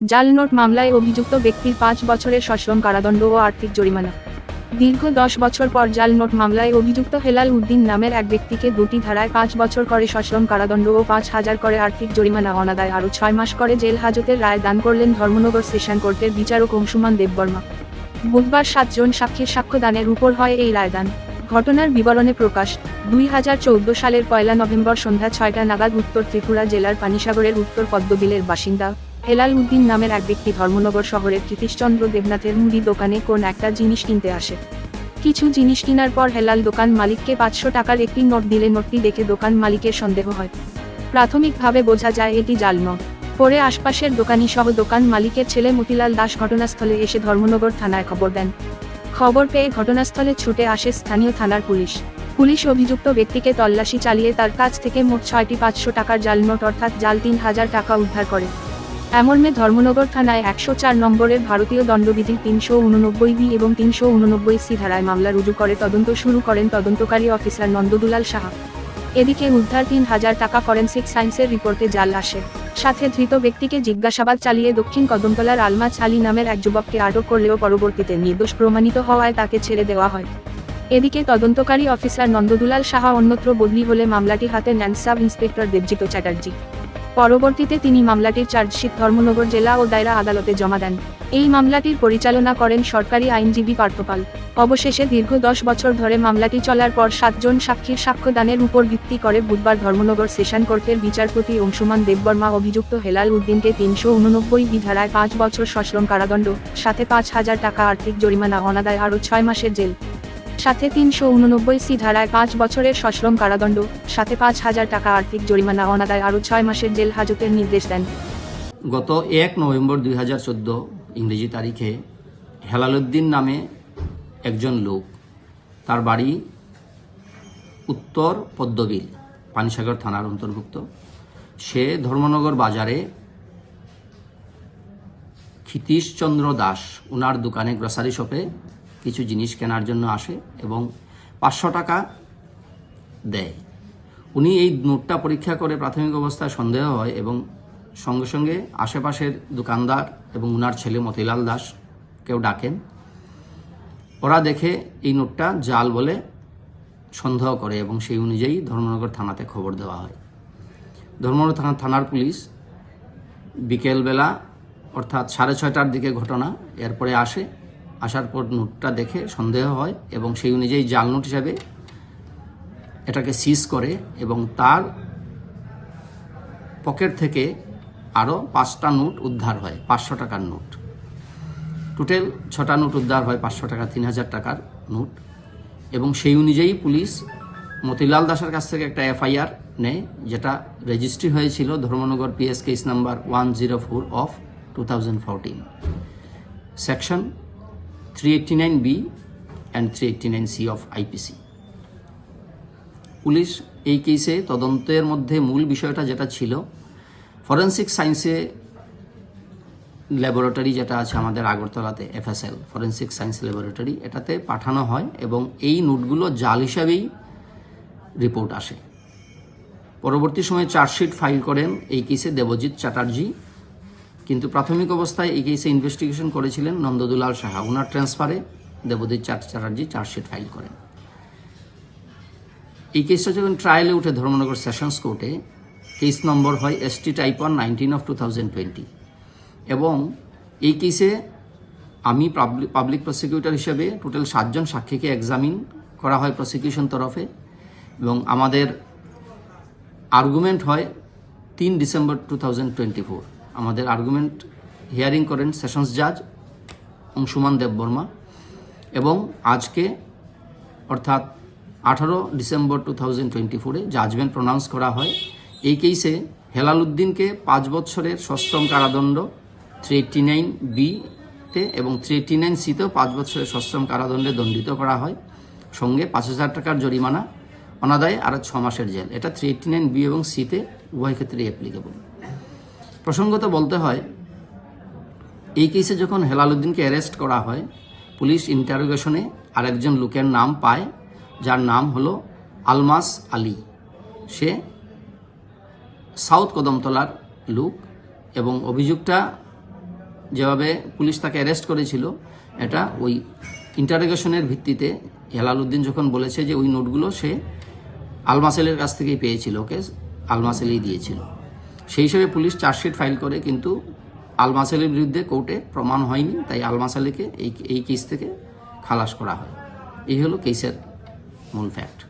জাল নোট মামলায় অভিযুক্ত ব্যক্তির পাঁচ বছরের সশ্রম কারাদণ্ড ও আর্থিক জরিমানা। দীর্ঘ দশ বছর পর জাল নোট মামলায় অভিযুক্ত হেলাল উদ্দিন নামের এক ব্যক্তিকে দুটি ধারায় পাঁচ বছর করে সশ্রম কারাদণ্ড ও পাঁচ হাজার করে আর্থিক জরিমানা অনাদায় আরও ছয় মাস করে জেল হাজতের রায় দান করলেন ধর্মনগর সেশন কোর্টের বিচারক অংশুমান দেববর্মা। বুধবার সাতজন সাক্ষীর সাক্ষ্যদানের উপর হয় এই রায়দান। ঘটনার বিবরণে প্রকাশ, দুই হাজার চৌদ্দ সালের পয়লা নভেম্বর সন্ধ্যা ছয়টা নাগাদ উত্তর ত্রিপুরা জেলার পানিসাগরের উত্তর পদ্মবিলের বাসিন্দা হেলাল উদ্দিন নামের এক ব্যক্তি ধর্মনগর শহরের কৃতিশচন্দ্র দেবনাথের মুদি দোকানে কোন একটা জিনিস কিনতে আসে। কিছু জিনিস কেনার পর হেলাল দোকান মালিককে পাঁচশো টাকার একটি নোট দিলে নোটটি দেখে দোকান মালিকের সন্দেহ হয়। প্রাথমিকভাবে বোঝা যায় এটি জাল নোট। পরে আশপাশের দোকানি সহ দোকান মালিকের ছেলে মতিলাল দাস ঘটনাস্থলে এসে ধর্মনগর থানায় খবর দেন। খবর পেয়ে ঘটনাস্থলে ছুটে আসে স্থানীয় থানার পুলিশ। পুলিশ অভিযুক্ত ব্যক্তিকে তল্লাশি চালিয়ে তার কাছ থেকে মোট ছয়টি পাঁচশো টাকার জাল নোট অর্থাৎ জাল তিন হাজার টাকা উদ্ধার করে। এমনমে ধর্মনগর থানায় একশো চার নম্বরের ভারতীয় দণ্ডবিধি তিনশো উননব্বই বি এবং তিনশো উননব্বই সি ধারায় মামলা রুজু করে তদন্ত শুরু করেন তদন্তকারী অফিসার নন্দদুলাল সাহা। এদিকে উদ্ধার তিন হাজার টাকা ফরেন্সিক সায়েন্সের রিপোর্টে জাল আসে। সাথে ধৃত ব্যক্তিকে জিজ্ঞাসাবাদ চালিয়ে দক্ষিণ কদমতলার আলমাজ আলী নামের এক যুবককে আটক করলেও পরবর্তীতে নির্দোষ প্রমাণিত হওয়ায় তাকে ছেড়ে দেওয়া হয়। এদিকে তদন্তকারী অফিসার নন্দদুলাল সাহা অন্যত্র বদলি হলে মামলাটি হাতে নেন সাব ইন্সপেক্টর দেবজিৎ চ্যাটার্জি। পরবর্তীতে তিনি মামলাটির চার্জশিট ধর্মনগর জেলা ও দায়রা আদালতে জমা দেন। এই মামলাটির পরিচালনা করেন সরকারি আইনজীবী পার্থপাল। অবশেষে দীর্ঘ দশ বছর ধরে মামলাটি চলার পর সাতজন সাক্ষীর সাক্ষ্যদানের উপর ভিত্তি করে বুধবার ধর্মনগর সেশন কোর্টের বিচারপতি অংশুমান দেববর্মা অভিযুক্ত হেলাল উদ্দিনকে তিনশো উননব্বই বিধারায় পাঁচ বছর সশ্রম কারাদণ্ড, সাথে পাঁচ হাজার টাকা আর্থিক জরিমানা, অনাদায় আরও ছয় মাসের জেল। সাথে তিনশো উননব্বই সি ধারায় পাঁচ বছরের সশ্রম কারাদণ্ড, সাথে পাঁচ হাজার টাকা আর্থিক জরিমানা অনাদায় আরও ছয় মাসের জেল হাজতের নির্দেশ দেন। গত এক নভেম্বর দুই হাজার চোদ্দ ইংরেজি তারিখে হেলালুদ্দিন নামে একজন লোক, তার বাড়ি উত্তর পদ্মবিল, পানিসাগর থানার অন্তর্ভুক্ত। সে ধর্মনগর বাজারে ক্ষিতীশচন্দ্র দাস ওনার দোকানে গ্রসারি শপে কিছু জিনিস কেনার জন্য আসে এবং পাঁচশো টাকা দেয়। উনি এই নোটটা পরীক্ষা করে প্রাথমিক অবস্থায় সন্দেহ হয় এবং সঙ্গে সঙ্গে আশেপাশের দোকানদার এবং উনার ছেলে মতিলাল দাস কেউ ডাকেন। ওরা দেখে এই নোটটা জাল বলে সন্দেহ করে এবং সেই অনুযায়ী ধর্মনগর থানাতে খবর দেওয়া হয়। ধর্মনগর থানা থানার পুলিশ বিকেলবেলা অর্থাৎ সাড়ে ছয়টার দিকে ঘটনা এরপরে আসে। আসার পর নোটটা দেখে সন্দেহ হয় এবং সেই অনুযায়ী জাল নোট হিসাবে এটাকে সিজ করে এবং তার পকেট থেকে আরও পাঁচটা নোট উদ্ধার হয়, পাঁচশো টাকার নোট। টোটাল ছটা নোট উদ্ধার হয়, পাঁচশো টাকা, তিন হাজার টাকার নোট। এবং সেই অনুযায়ী পুলিশ মতিলাল দাসের কাছ থেকে একটা এফআইআর নেয়, যেটা রেজিস্ট্রি হয়েছিল Dharmanagar PS case number one zero four of two thousand fourteen section three eighty nine B and three eighty nine C of IPC police এই কেসে তদন্তের মধ্যে মূল বিষয়টা যেটা ছিল ফরেন্সিক সায়েন্সে ল্যাবরেটরি যেটা আছে আমাদের আগরতলাতে এফএসএল ফরেন্সিক সায়েন্স ল্যাবরেটরি এটাতে পাঠানো হয় এবং এই নোটগুলো জাল হিসাবেই রিপোর্ট আসে। পরবর্তী সময়ে চার্জশিট ফাইল করেন এই কেসে দেবজিৎ চ্যাটার্জি কিন্তু প্রাথমিক অবস্থায় এই কেসে ইনভেস্টিগেশন করেছিলেন নন্দদুলাল সাহা। ওনার ট্রান্সফারে দেবজিৎ চ্যাটার্জি চার্জশিট ফাইল করেন। এই কেসটা যখন ট্রায়ালে উঠে ধর্মনগর সেশনস কোর্টে কেস নম্বর হয় ST type one nineteen of two thousand twenty এবং এই কেসে আমি পাবলিক প্রসিকিউটর হিসেবে টোটাল সাতজন সাক্ষীকে এক্সামিন করা হয় প্রসিকিউশন তরফে। এবং আমাদের আর্গুমেন্ট হয় তিন December two thousand twenty four আমাদের আর্গুমেন্ট হিয়ারিং করেন সেশনস জাজ অংশুমান দেববর্মা এবং আজকে, অর্থাৎ আঠারো ডিসেম্বর টু থাউজেন্ড টোয়েন্টি ফোরে জাজমেন্ট প্রনাউন্স করা হয়। এই কেসে হেলাল উদ্দিনকে পাঁচ বছরের সশ্রম কারাদণ্ড থ্রি এইটটি নাইন বিতে এবং থ্রি এইটটি নাইন সিতেও পাঁচ বছরের সশ্রম কারাদণ্ডে দণ্ডিত করা হয়। সঙ্গে পাঁচ হাজার টাকার জরিমানা, অনাদায়ে আরও ছ মাসের জেল। এটা থ্রি এইটটি নাইন বি এবং সিতে উভয় ক্ষেত্রেই অ্যাপ্লিকেবল প্রসঙ্গত বলতে হয়, এই কেসে যখন হেলাল উদ্দিনকে অ্যারেস্ট করা হয়, পুলিশ ইন্টারোগেশনে আরেকজন লোকের নাম পায়, যার নাম হলো আলমাস আলী। সে সাউথ কদমতলার লোক এবং অভিযোগটা যেভাবে পুলিশ তাকে অ্যারেস্ট করেছিল, এটা ওই ইন্টারোগেশনের ভিত্তিতে হেলাল উদ্দিন যখন বলেছে যে ওই নোটগুলো সে আলমাসেলের কাছ থেকেই পেয়েছিল, ওকে আলমাসেলেই দিয়েছিল। সেই হিসেবে পুলিশ চার্জশিট ফাইল করে, কিন্তু আলমাসালির বিরুদ্ধে কোর্টে প্রমাণ হয়নি, তাই আলমাসালিকে এই এই কেস থেকে খালাস করা হয়। এই হলো কেসের মূল ফ্যাক্ট